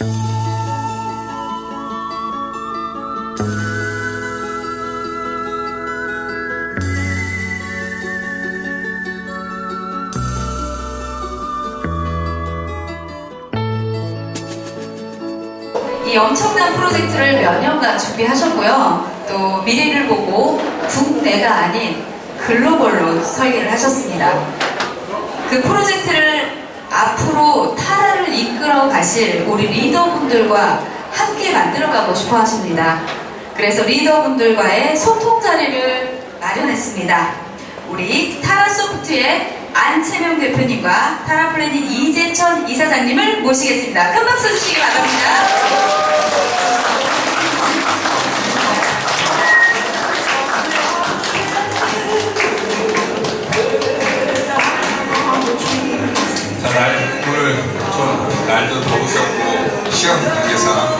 이 엄청난 프로젝트를 몇 년간 준비하셨고요. 또 미래를 보고 국내가 아닌 글로벌로 설계를 하셨습니다. 그 프로젝트를 앞으로 타라를 이끌어 가실 우리 리더분들과 함께 만들어가고 싶어 하십니다. 그래서 리더분들과의 소통 자리를 마련했습니다. 우리 타라소프트의 안채명 대표님과 타라플래닛 이재천 이사장님을 모시겠습니다. 큰 박수 주시기 바랍니다. 날도 더우셨고 시간 관계상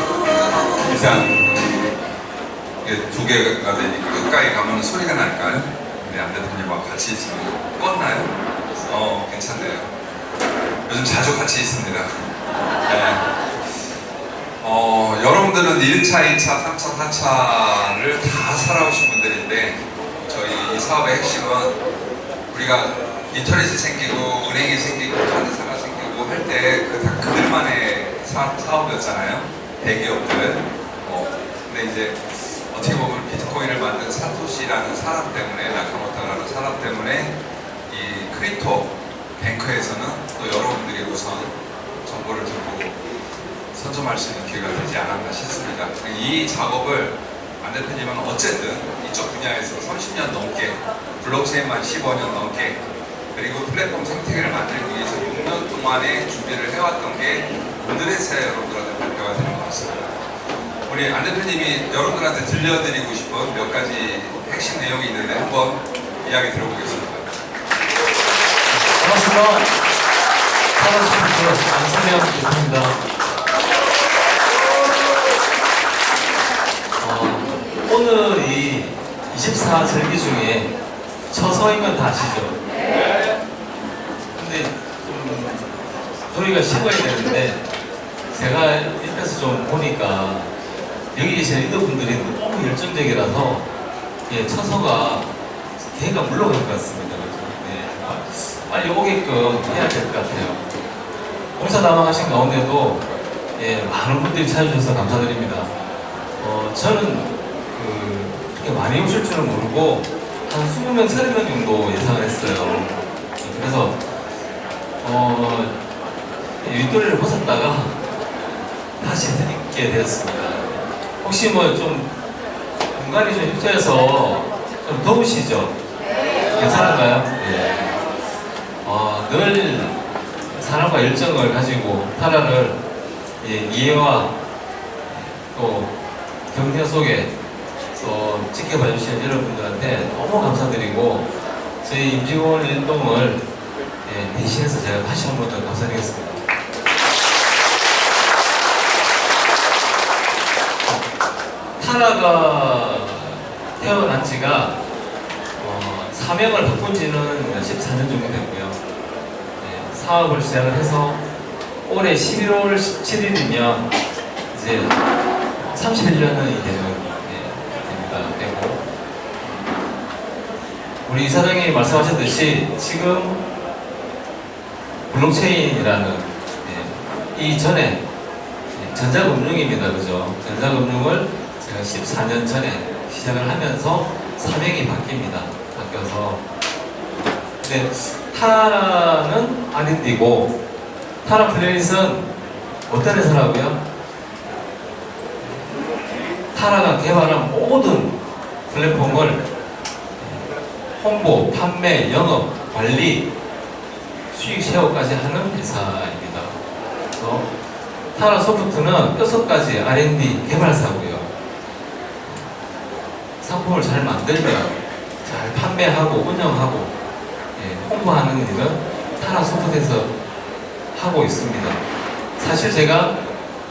이게 두 개가 되니까 가까이 가면 소리가 날까요? 우리 안 대표님과 같이 있으면 껐나요? 어, 괜찮네요. 요즘 자주 같이 있습니다. 네. 어, 여러분들은 1차, 2차, 3차, 4차를 다 살아오신 분들인데 저희 이 사업의 핵심은 우리가 인터넷이 생기고 은행이 생기고 카드사가 생기고 할 때 그 다 그들만의 사, 사업이었잖아요. 대기업들. 어, 근데 이제 어떻게 보면 비트코인을 만든 사토시라는 사람 때문에 나카모토라는 사람 때문에 이 크립토 뱅크에서는 또 여러분들이 우선 정보를 듣고 선점할 수 있는 기회가 되지 않았나 싶습니다. 이 작업을 안 대표님은 어쨌든 이쪽 분야에서 30년 넘게 블록체인만 15년 넘게 그리고 플랫폼 생태계를 만들기 위해서 6년 동안의 준비를 해왔던 게 오늘의 새 여러분들한테 발표가 되는 것 같습니다. 우리 안 대표님이 여러분들한테 들려드리고 싶은 몇 가지 핵심 내용이 있는데 한번 이야기 들어보겠습니다. 반갑습니다. 사랑스럽게 안성명 대표입니다. 어, 오늘이 24절기 중에 처서인 건다 아시죠? 근데 좀 저희가 쉬어야 되는데 제가 옆에서 좀 보니까 여기 계신 리더분들이 너무 열정적이라서 예, 처서가 개가 물러갈 것 같습니다. 예, 빨리 오게끔 해야 될 것 같아요. 봉사담당하신 가운데도 예, 많은 분들이 찾아주셔서 감사드립니다. 어, 저는 그, 그렇게 많이 오실 줄은 모르고 한 20명, 30명 정도 예상을 했어요. 그래서 어, 윗도리를 벗었다가 다시 드리게 되었습니다. 혹시 뭐 좀 공간이 좀 협소해서 좀 더우시죠? 괜찮은가요? 예. 어, 늘 사랑과 열정을 가지고 타라를 예, 이해와 또 경쟁 속에 또 지켜봐 주시는 여러분들한테 너무 감사드리고 저희 임직원 일동을 예, 대신해서 제가 다시 한 번 더 감사드리겠습니다. 타라가 태어난 지가 어, 사명을 바꾼 지는 14년 정도 됐고요. 예, 사업을 시작을 해서 올해 11월 17일이면 이제 31년이 되는 예, 됩니다. 되고 우리 이사장님이 말씀하셨듯이 지금 블록체인이라는 예, 이 전에 예, 전자금융입니다. 그죠? 전자금융을 제가 14년 전에 시작을 하면서 사명이 바뀝니다. 바뀌어서 근데 타라는 R&D고 타라 플래닛은 어떤 회사라고요? 타라가 개발한 모든 플랫폼을 홍보, 판매, 영업, 관리, 수익 쉐어까지 하는 회사입니다. 그래서 타라 소프트는 여섯 가지 R&D 개발사고요. 상품을 잘 만들면 잘 판매하고 운영하고 예, 홍보하는 일은 타라 소프트에서 하고 있습니다. 사실 제가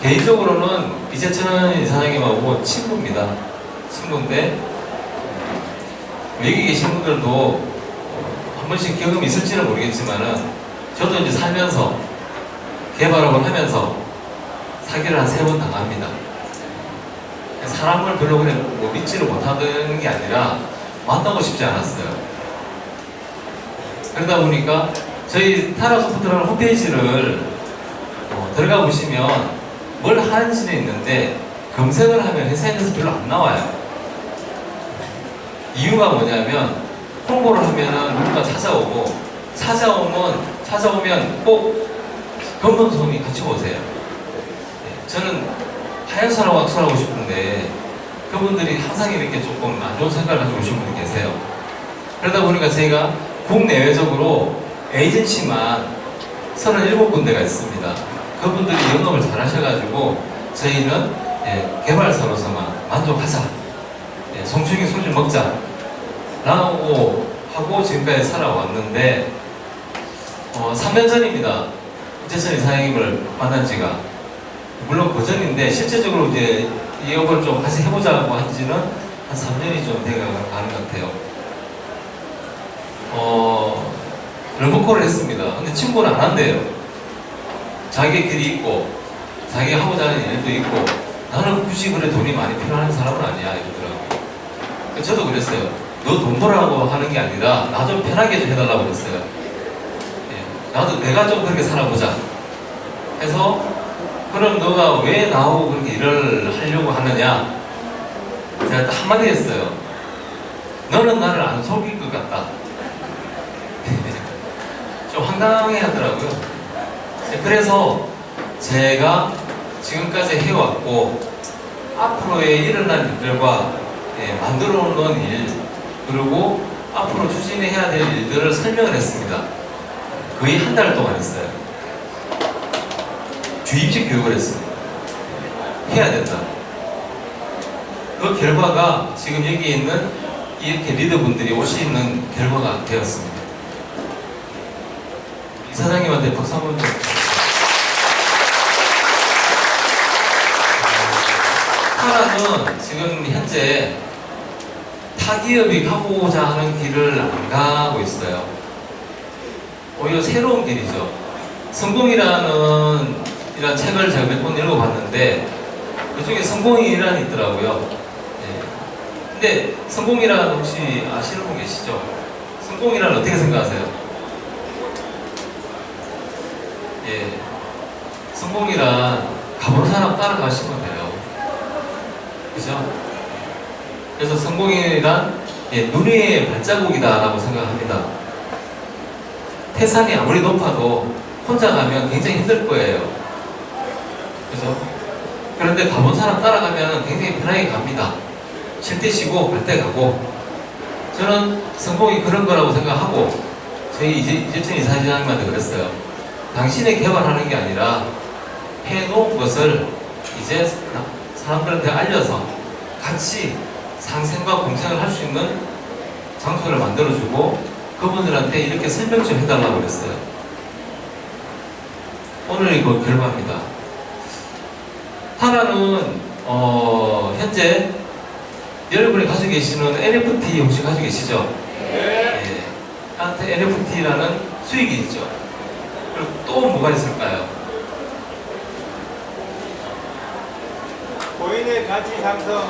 개인적으로는 이재천 이사장님하고 친구입니다. 친구인데 여기 계신 분들도 어, 한 번씩 경험이 있을지는 모르겠지만은 저도 이제 살면서 개발업을 하면서 사기를 한 세 번 당합니다. 사람을 별로 그냥 뭐 믿지를 못하는 게 아니라 만나고 싶지 않았어요. 그러다 보니까 저희 타라 소프트라는 홈페이지를 어, 들어가 보시면 뭘 하는지는 있는데 검색을 하면 회사에서 별로 안 나와요. 이유가 뭐냐면 홍보를 하면은 누군가 찾아오고 찾아오면 찾아오면 꼭 검은손이 같이 오세요. 네, 저는 사람 악수하고 싶은데 그분들이 항상 이렇게 조금 안 좋은 생각을 가지고 오신 분이 계세요. 그러다 보니까 저희가 국내외적으로 에이전시만 37군데가 있습니다. 그분들이 영업을 잘 하셔가지고 저희는 예, 개발사로서만 만족하자. 예, 송충이 술좀 먹자. 라고 하고 지금까지 살아왔는데 어, 3년 전입니다. 이재선 이사장님을 만난 지가 물론 그 전인데 실제적으로 이제 이 영업을 좀 같이 해보자고 한 지는 한 3년이 좀 돼가는 것 같아요. 어, 런버콜을 했습니다. 근데 친구는 안 한대요. 자기 길이 있고, 자기 하고자 하는 일도 있고, 나는 굳이 그래 돈이 많이 필요한 사람은 아니야, 이러더라고요. 그래서 저도 그랬어요. 너 돈 벌라고 하는 게 아니라, 나 좀 편하게 좀 해달라고 그랬어요. 예, 나도 내가 좀 그렇게 살아보자. 해서, 그럼 너가 왜 나하고 그렇게 일을 하려고 하느냐? 제가 딱 한마디 했어요. 너는 나를 안 속일 것 같다. 좀 황당해 하더라고요. 그래서 제가 지금까지 해왔고 앞으로의 일어날 일들과 예, 만들어 놓은 일 그리고 앞으로 추진해야 될 일들을 설명을 했습니다. 거의 한 달 동안 했어요. 주입식 교육을 했습니다. 해야 된다. 그 결과가 지금 여기 있는 이렇게 리더분들이 오시는 결과가 되었습니다. 이사장님한테 박수 한번 좀. 하나는 지금 현재 타기업이 가고자 하는 길을 안 가고 있어요. 오히려 새로운 길이죠. 성공이라는 이런 책을 제가 몇 번 읽어봤는데 그중에 성공이라는 있더라고요. 예. 근데 성공이란 혹시 아시는 분 계시죠? 성공이란 어떻게 생각하세요? 예. 성공이란 가보는 사람 따라가시면 돼요. 그죠? 그래서 성공이란 예, 눈의 발자국이다라고 생각합니다. 태산이 아무리 높아도 혼자 가면 굉장히 힘들 거예요. 그죠? 그런데 가본 사람 따라가면 굉장히 편하게 갑니다. 쉴 때 쉬고 갈 때 가고 저는 성공이 그런 거라고 생각하고 저희 이제 이재천 이 사장님한테 그랬어요. 당신이 개발하는 게 아니라 해놓은 것을 이제 사람들한테 알려서 같이 상생과 공생을 할 수 있는 장소를 만들어주고 그분들한테 이렇게 설명 좀 해달라고 그랬어요. 오늘이 그 결과입니다. 하나는 어, 현재 여러분이 가지고 계시는 NFT 혹시 가지고 계시죠? 네. 한테 NFT라는 수익이 있죠. 그리고 또 뭐가 있을까요? 고인의 가치 상승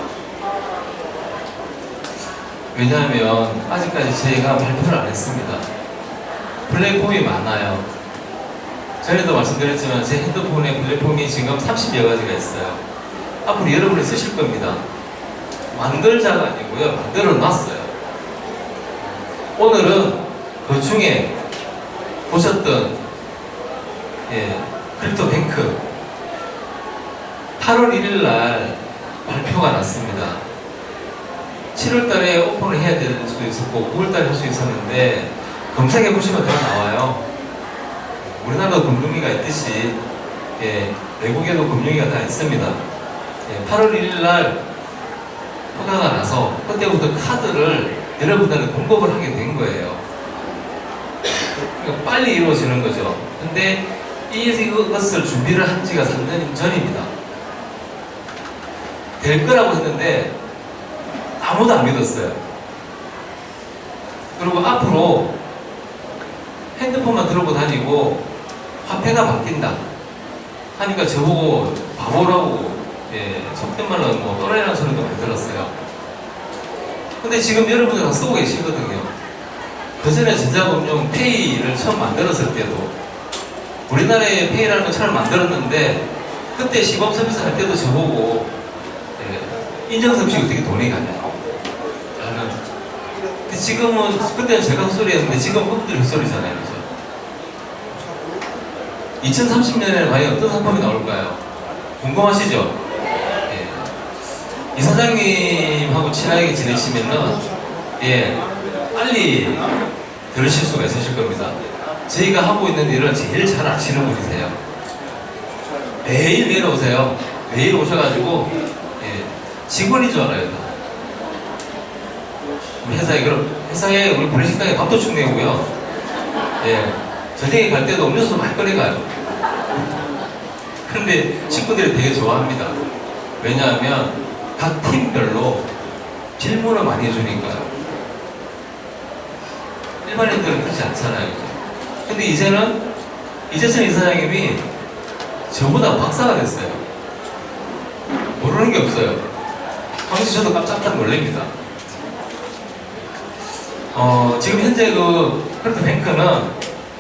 왜냐하면 아직까지 저희가 발표를 안 했습니다. 플랫폼이 많아요. 전에도 말씀드렸지만 제 핸드폰에 플랫폼이 지금 30여 가지가 있어요. 앞으로 여러분이 쓰실 겁니다. 만들자가 아니고요. 만들어 놨어요. 오늘은 그 중에 보셨던 예, 크립토 뱅크 8월 1일 날 발표가 났습니다. 7월 달에 오픈을 해야 될 수도 있었고 9월 달에 할 수 있었는데 검색해 보시면 다 나와요. 우리나라도 금융위가 있듯이 예, 외국에도 금융위가 다 있습니다. 예, 8월 1일 날 허가가 나서 그때부터 카드를 여러분들한테 공급을 하게 된 거예요. 그러니까 빨리 이루어지는 거죠. 근데 이것을 준비를 한 지가 3년 전입니다. 될 거라고 했는데 아무도 안 믿었어요. 그리고 앞으로 핸드폰만 들고 다니고 화폐가 바뀐다 하니까 저보고 바보라고 예, 속된 말로 뭐 또라이라는 소리도 많이 들었어요. 근데 지금 여러분들 다 쓰고 계시거든요. 그 전에 전자금융 페이를 처음 만들었을 때도 우리나라에 페이라는 걸 처음 만들었는데 그때 시범 서비스 할 때도 저보고 예, 없이 어떻게 돈이 가냐 라는 근데 지금은 그때는 제가 헛소리였는데 지금 그분들이 헛소리잖아요 그죠? 2030년에는 과연 어떤 상품이 나올까요? 궁금하시죠? 예. 이 사장님하고 친하게 지내시면은 예 빨리 들으실 수가 있으실 겁니다. 저희가 하고 있는 일을 제일 잘 아시는 분이세요. 매일 매일 오세요. 매일 오셔가지고 예, 직원인 줄 알아요. 다. 우리 회사에 그럼 회사에 우리 분식당에 밥도 축내고요. 예, 저녁에 갈 때도 음료수 많이 꺼내가요. 그런데 친구들이 되게 좋아합니다. 왜냐하면 각 팀별로 질문을 많이 해주니까요. 일반인들은 그렇지 않잖아요. 근데 이제는 이재천 이사장님이 저보다 박사가 됐어요. 모르는 게 없어요. 당시 저도 깜짝깜짝 놀랍니다. 어, 지금 현재 그 크루트 뱅크는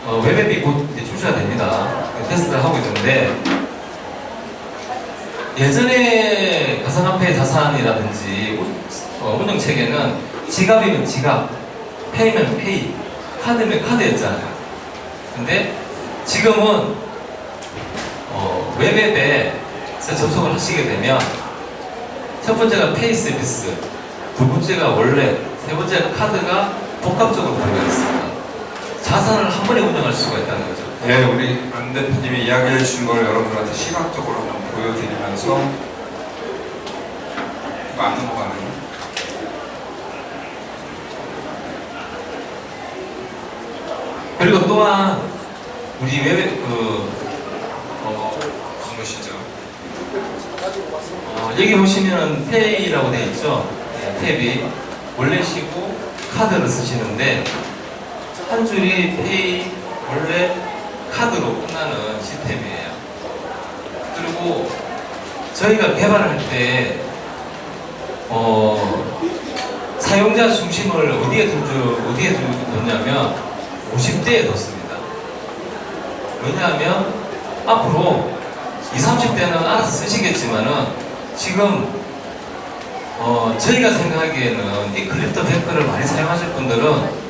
어, 웹앱이 곧 이제 출시가 됩니다. 테스트를 하고 있는데 예전에 가상화폐 자산이라든지 어, 운영 체계는 지갑이면 지갑, 페이면 페이, 카드면 카드였잖아요. 근데 지금은 어, 웹앱에 접속을 하시게 되면 첫 번째가 페이 서비스, 두 번째가 원래, 세 번째가 카드가 복합적으로 들어가 있습니다. 자산을 한 번에 운영할 수가 있다는 거죠. 네, 우리 안 대표님이 이야기해 주신 걸 여러분들한테 시각적으로 한번 보여드리면서 이거 안 넘어가네요. 그리고 또한 우리 웹, 그, 어, 보시죠. 어, 여기 보시면 페이라고 되어 있죠. 네, 탭이 원래 시고 카드를 쓰시는데 한 줄이 페이 원래 카드로 끝나는 시스템이에요. 그리고 저희가 개발을 할때 어, 사용자 중심을 어디에 두주 어디에 두- 뒀냐면 50대에 뒀습니다. 왜냐하면 앞으로 20, 30대는 알아서 쓰시겠지만은 지금 어, 저희가 생각하기에는 이 클립토 뱅크를 많이 사용하실 분들은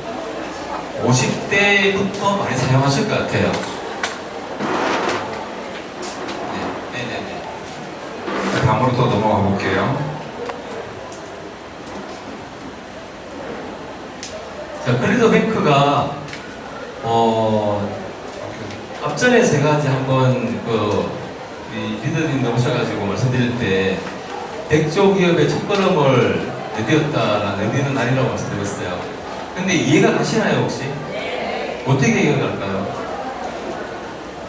50대부터 많이 사용하실 것 같아요. 네, 네, 네. 네. 다음으로 또 넘어가 볼게요. 자, 클립토 뱅크가 어, 앞전에 제가 이제 한번 그 우리 리더님도 오셔가지고 말씀드릴 때 백조 기업의 첫걸음을 내디었다라는 의미는 아니라고 말씀드렸어요. 근데 이해가 가시나요 혹시? 어떻게 이해가 갈까요?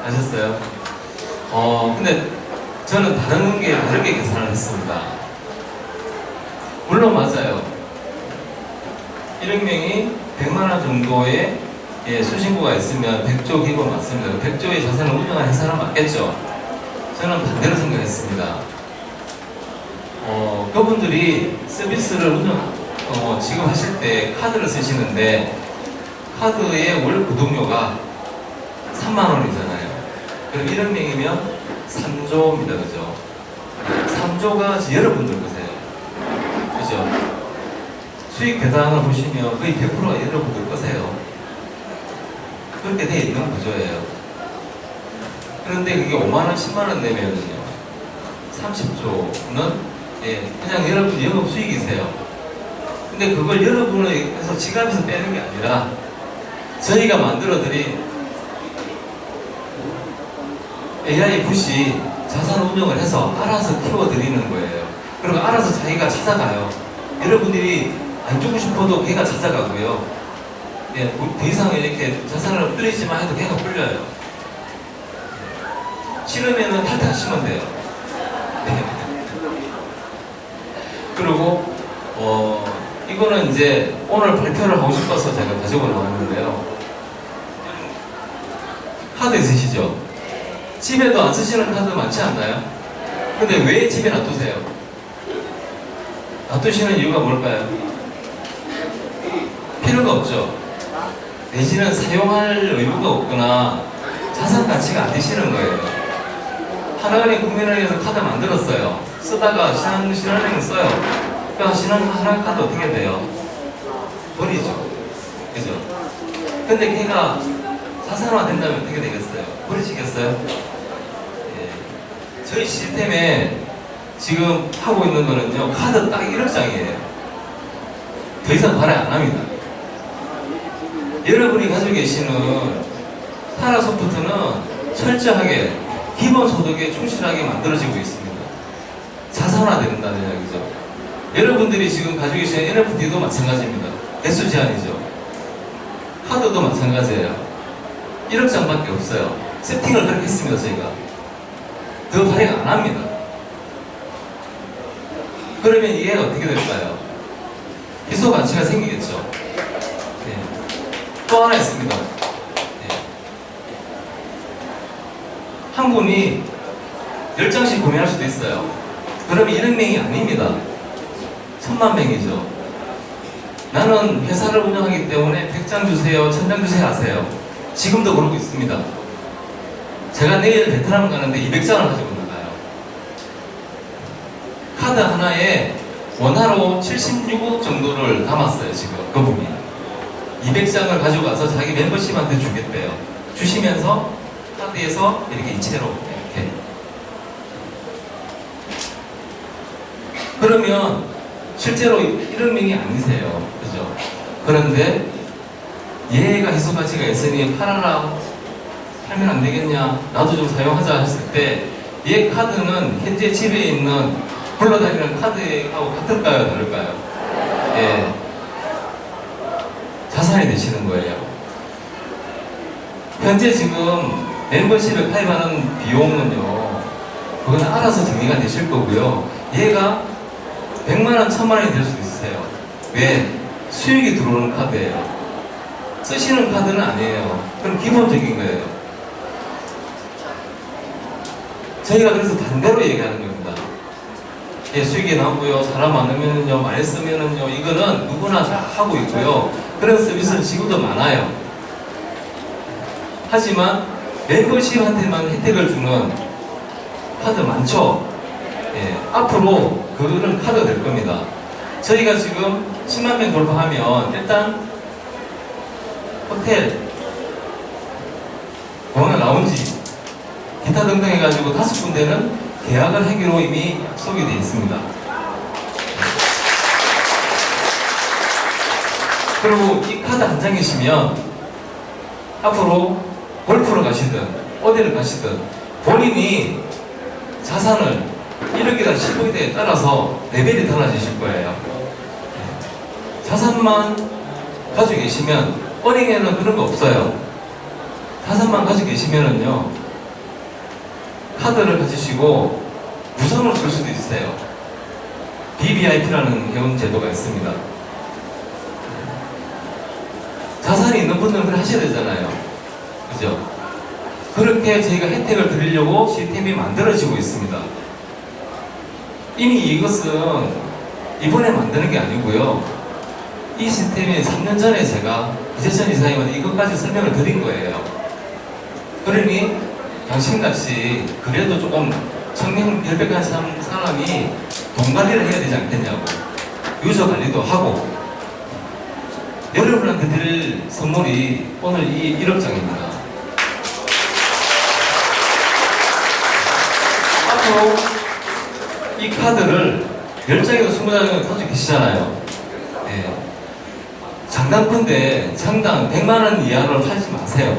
아셨어요? 어 근데 저는 다른 게 다르게 계산을 했습니다. 물론 맞아요. 1억 명이 100만 원 정도의 예, 수신고가 있으면 100조 기본 맞습니다. 100조의 자산을 운영하는 회사는 맞겠죠? 저는 반대로 생각했습니다. 어, 그분들이 서비스를 운영, 어, 지금 하실 때 카드를 쓰시는데 카드의 월 구독료가 3만 원이잖아요. 그럼 1억 명이면 3조입니다. 그죠? 3조가 여러분들 보세요. 그죠? 수익 계산을 보시면 거의 100%가 여러분들 거세요. 그렇게 돼 있는 구조예요. 그런데 그게 5만원, 10만원 내면은요, 30조는 예, 그냥 여러분 영업 수익이세요. 근데 그걸 여러분에서 지갑에서 빼는 게 아니라 저희가 만들어드린 AI 붓이 자산 운영을 해서 알아서 키워드리는 거예요. 그리고 알아서 자기가 찾아가요. 여러분들이 안 주고 싶어도 걔가 찾아가고요. 예, 더 이상 이렇게 자산을 뿌리지만 해도 걔가 풀려요. 싫으면은 탈퇴하시면 돼요. 네. 그리고 어 이거는 이제 오늘 발표를 하고 싶어서 제가 가지고 나왔는데요. 카드 있으시죠? 집에도 안 쓰시는 카드 많지 않나요? 근데 왜 집에 놔두세요? 놔두시는 이유가 뭘까요? 필요가 없죠. 내지는 사용할 의무가 없거나 자산 가치가 안 되시는 거예요. 하나은행 국민은행에서 카드 만들었어요. 쓰다가 신한, 신한은행 써요. 그러니까 신한, 하나 카드 어떻게 돼요? 버리죠. 그죠? 근데 걔가 자산화 된다면 어떻게 되겠어요? 버리시겠어요? 예. 저희 시스템에 지금 하고 있는 거는요, 카드 딱 1억 장이에요. 더 이상 발행 안 합니다. 여러분이 가지고 계시는 타라 소프트는 철저하게 기본 소득에 충실하게 만들어지고 있습니다. 자산화 된다는 이야기죠. 여러분들이 지금 가지고 계시는 NFT도 마찬가지입니다. 개수 제한이죠. 카드도 마찬가지예요. 1억 장밖에 없어요. 세팅을 그렇게 했습니다, 저희가. 더 발행 안 합니다. 그러면 이게 어떻게 될까요? 희소 가치가 생기겠죠. 네. 또 하나 있습니다. 네. 한 분이 10장씩 구매할 수도 있어요. 그러면 100명이 아닙니다. 천만 명이죠. 나는 회사를 운영하기 때문에 100장 주세요, 1000장 주세요 하세요. 지금도 그러고 있습니다. 제가 내일 베트남 가는데 200장을 가지고 나가요. 카드 하나에 원화로 76억 정도를 담았어요, 지금 그분이. 200장을 가지고 가서 자기 멤버십한테 주겠대요. 주시면서 카드에서 이렇게 이체로 이렇게. 그러면 실제로 1억 명이 아니세요. 그죠? 그런데 얘가 희소 가치가 있으니 팔아라. 팔면 안 되겠냐? 나도 좀 사용하자 했을 때 얘 카드는 현재 집에 있는 굴러다니는 카드하고 같을까요? 다를까요? 예. 자산이 되시는 거예요. 현재 지금 멤버십에 가입하는 비용은요, 그건 알아서 정리가 되실 거고요. 얘가 100만 원, 1000만 원이 될 수도 있어요. 왜? 수익이 들어오는 카드예요. 쓰시는 카드는 아니에요. 그럼 기본적인 거예요. 저희가 그래서 반대로 얘기하는 겁니다. 예, 수익이 나오고요. 사람 많으면요, 많이 쓰면은요, 이거는 누구나 다 하고 있고요. 그런 서비스는 지금도 많아요. 하지만 멤버십한테만 혜택을 주는 카드 많죠? 예, 앞으로 그거는 카드가 될 겁니다. 저희가 지금 10만 명 돌파하면 일단 호텔, 공항 라운지, 기타 등등 해가지고 다섯 군데는 계약을 하기로 이미 약속이 되어 있습니다. 그리고 이 카드 한 장이시면 앞으로 골프를 가시든 어디를 가시든 본인이 자산을 1억이다 10억에 따라서 레벨이 달라지실 거예요. 자산만 가지고 계시면 은행에는 그런 거 없어요. 자산만 가지고 계시면은요 카드를 가지시고 무선을 쓸 수도 있어요. BBIP라는 회원 제도가 있습니다. 자산이 있는 분들은 그걸 하셔야 되잖아요. 그죠? 그렇게 저희가 혜택을 드리려고 시스템이 만들어지고 있습니다. 이미 이것은 이번에 만드는 게 아니고요. 이 시스템이 3년 전에 제가 이재천 이사님한테 이것까지 설명을 드린 거예요. 그러니 당신같이 그래도 조금 청년 결백한 사람- 사람이 돈 관리를 해야 되지 않겠냐고 유저 관리도 하고 여러분한테 드릴 선물이 오늘 이 1억장입니다. 앞으로 이 카드를 10장에서 20장을 가지고 계시잖아요. 예. 장단컨대 장당 100만원 이하로 팔지 마세요.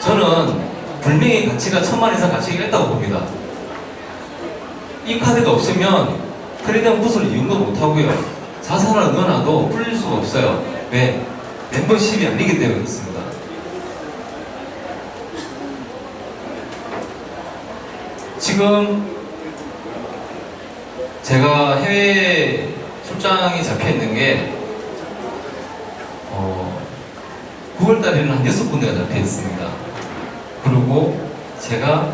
저는 분명히 가치가 천만 이상 가치가 있다고 봅니다. 이 카드가 없으면 트레이딩 붓을 이용도 못하고요. 자산을 넣어놔도 풀릴 수가 없어요. 왜? 멤버십이 아니기 때문에 그렇습니다. 지금 제가 해외 출장이 잡혀 있는 게 어, 9월 달에는 한 6군데가 잡혀 있습니다. 그리고 제가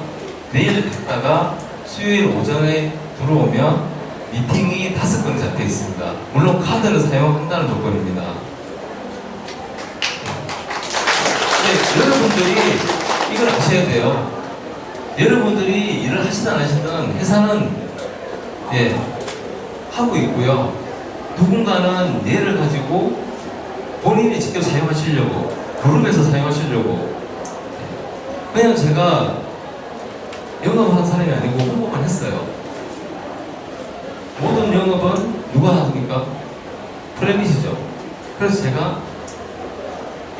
내일 갔다가 수요일 오전에 들어오면 미팅이 다섯 건 잡혀 있습니다. 물론 카드를 사용한다는 조건입니다. 네, 여러분들이 이걸 아셔야 돼요. 여러분들이 일을 하시든 안 하시든 회사는 예, 하고 있고요. 누군가는 얘를 가지고 본인이 직접 사용하시려고 그룹에서 사용하시려고 예. 그냥 제가 영업하는 사람이 아니고 홍보만 했어요. 모든 영업은 누가 합니까? 프레밋이죠. 그래서 제가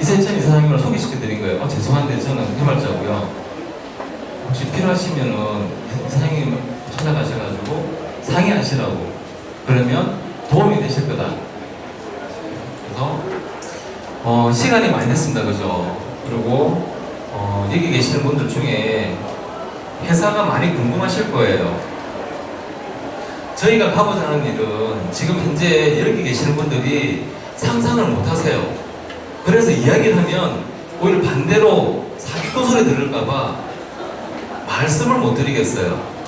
이세찬 이사장님을 소개시켜 드린 거예요. 아, 죄송한데 저는 해말자고요. 혹시 필요하시면은 이사장님 찾아가셔가지고 상의하시라고. 그러면 도움이 되실 거다. 그래서 어, 시간이 많이 됐습니다. 그죠? 그리고 어, 여기 계시는 분들 중에 회사가 많이 궁금하실 거예요. 저희가 가고자 하는 일은 지금 현재 여기 계시는 분들이 상상을 못 하세요. 그래서 이야기를 하면 오히려 반대로 사기꾼 소리 들을까봐 말씀을 못 드리겠어요.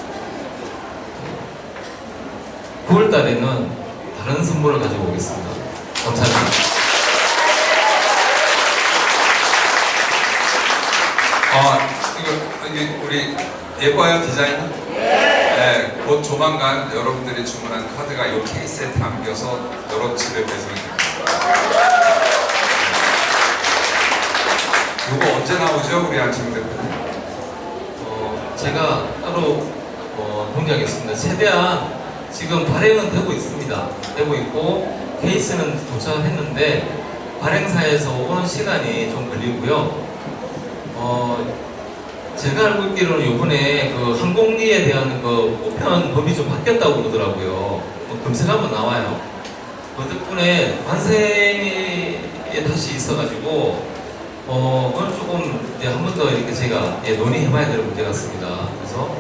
9월 달에는 다른 선물을 가지고 오겠습니다. 감사합니다. 아, 이거, 이게 우리 예뻐요, 디자인? 네. 곧 조만간 여러분들이 주문한 카드가 이 케이스에 담겨서 여러 집에 배송이 됩니다. 이거 언제 나오죠, 우리 안치문 대표님? 어, 제가 따로 어, 공개하겠습니다. 최대한 지금 발행은 되고 있습니다. 되고 있고 케이스는 도착을 했는데 발행사에서 오는 시간이 좀 걸리고요. 어, 제가 알고 있기로는 이번에 그 항공기에 대한 그 우편 법이 좀 바뀌었다고 그러더라고요. 뭐 검색하면 나와요. 그 덕분에 관세에 다시 있어가지고 어, 오늘 조금 이제 한 번 더 이렇게 제가 예, 논의해봐야 될 문제 같습니다. 그래서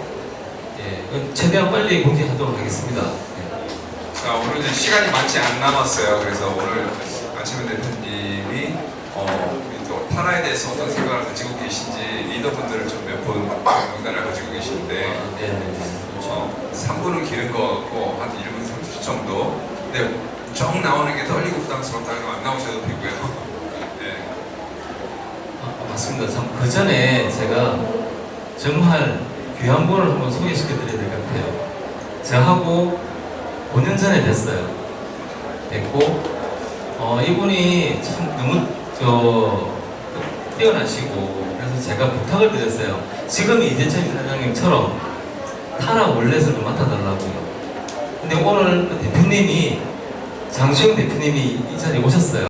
예, 그 최대한 빨리 공지하도록 하겠습니다. 예. 자, 오늘 이제 시간이 많지 않 남았어요. 그래서 오늘 안치문 대표님이 어, 우리 또 타라에 대해서 어떤 생각을 가지고 계신지 리더분들을 좀 몇분 명단을 가지고 계시는데 아, 네, 네, 네. 어, 3분은 길은 것 같고 한 1분 30초 정도 근데 쭉 나오는 게 떨리고 부담스럽다 그러면 안 나오셔도 되고요 네. 아, 맞습니다. 참, 그 전에 제가 정말 귀한 분을 한번 소개시켜 드려야 될 것 같아요. 저하고 5년 전에 됐어요. 됐고, 어, 이분이 참 너무, 저, 뛰어나시고, 그래서 제가 부탁을 드렸어요. 지금 이재천 사장님처럼 타라 좀 맡아달라고요. 근데 오늘 대표님이, 장수영 대표님이 이 자리에 오셨어요.